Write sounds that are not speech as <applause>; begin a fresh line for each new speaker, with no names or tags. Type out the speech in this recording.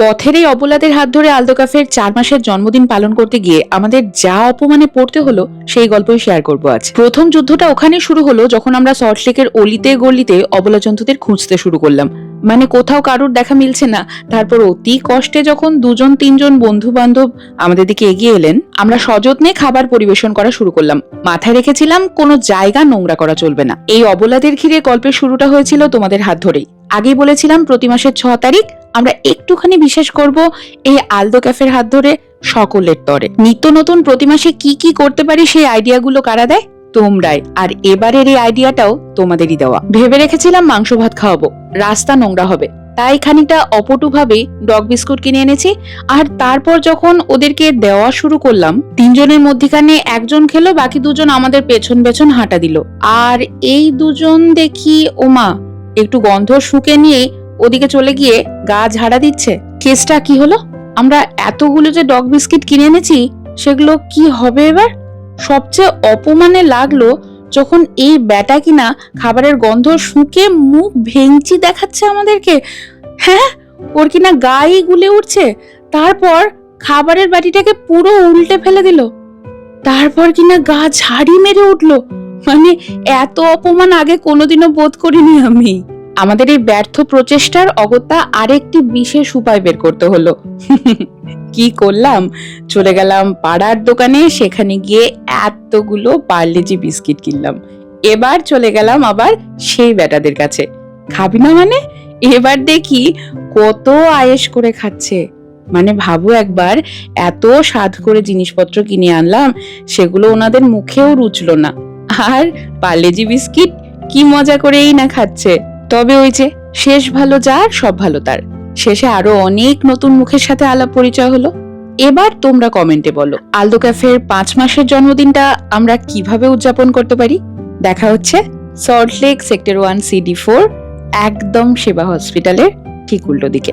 পথের এই অবলাদের হাত ধরে আলদো কাফের চার মাসের জন্মদিন পালন করতে গিয়ে আমাদের যা অপমানে পড়তে হলো, সেই গল্পই শেয়ার করব আজ। প্রথম যুদ্ধটা ওখানে শুরু হলো যখন আমরা সল্টলেকের অলিতে গলিতে অবলা জন্তুদের খুঁজতে শুরু করলাম। মানে কোথাও কারুর দেখা মিলছে না। তারপর অতি কষ্টে যখন দুজন, তিনজন বন্ধু বান্ধব আমাদের দিকে এগিয়ে এলেন, আমরা সযত্নে খাবার পরিবেশন করা শুরু করলাম। মাথায় রেখেছিলাম, কোনো জায়গা নোংরা করা চলবে না। এই অবলাদের ঘিরে গল্পের শুরুটা হয়েছিল তোমাদের হাত ধরেই। আগেই বলেছিলাম, প্রতি মাসের ছ তারিখ আমরা একটুখানি বিশেষ করব এই আলদো ক্যাফের হাত ধরে সকলের তরে। নিত্য নতুন প্রতি মাসে কি কি করতে পারি সেই আইডিয়াগুলো কারা দেয়? তোমরাই। আর এবারের এই আইডিয়াটাও তোমাদেরই দেওয়া। ভেবে রেখেছিলাম মাংস ভাত খাওয়াবো। রাস্তা নোংরা হবে। তাই খানিকটা অপটুভাবে ডগ বিস্কুট কিনে এনেছি। আর তারপর যখন ওদেরকে দেওয়া শুরু করলাম, তিনজনের মধ্যিখানে একজন খেলো, বাকি দুজন আমাদের পেছন পেছন হাঁটা দিল। আর এই দুজন দেখি, ওমা, একটু গন্ধ শুকে নিয়ে ওদিকে চলে গিয়ে গা ঝাড়া দিচ্ছে। কেসটা কি হলো? আমরা এতগুলো যে ডগ বিস্কিট কিনে এনেছি, সেগুলো কি হবে এবার? সবচেয়ে অপমানে লাগল যখন এই ব্যাটা কিনা খাবারের গন্ধ শুকে মুখ ভেঙচি দেখাচ্ছে আমাদেরকে। হ্যাঁ ওর কিনা গায়ে গুলে উঠছে। তারপর খাবারের বাটিটাকে পুরো উল্টে ফেলে দিল। তারপর কিনা গা ঝাড়ি মেরে উঠল। মানে এত অপমান আগে কোনোদিনও বোধ করিনি আমি। আমাদের এই ব্যর্থ প্রচেষ্টার অগত্যা আরেকটি বিশেষ উপায় বের করতে হলো। <laughs> কি করলাম? চলে গেলাম পাড়ার দোকানে, সেখানে গিয়ে এতগুলো পার্লেজি বিস্কিট কিনলাম। এবার চলে গেলাম আবার সেই বেটাদের কাছে। খাবি না মানে? এবার দেখি কত আয়েশ করে খাচ্ছে। মানে ভাবো একবার, এত স্বাদ করে জিনিসপত্র কিনে আনলাম, সেগুলো ওনাদের মুখেও রুচল না। আর পার্লেজি বিস্কিট কি মজা করেই না খাচ্ছে। তবে ওই যে, শেষ ভালো যার সব ভালো তার। শেষে আরও অনেক নতুন মুখের সাথে আলাপ পরিচয় হলো। এবার তোমরা কমেন্টে বলো, আলদো ক্যাফের পাঁচ মাসের জন্মদিনটা আমরা কীভাবে উদযাপন করতে পারি? দেখা হচ্ছে Salt Lake sector one CD four, একদম সেবা হসপিটালের ঠিক উল্টো দিকে।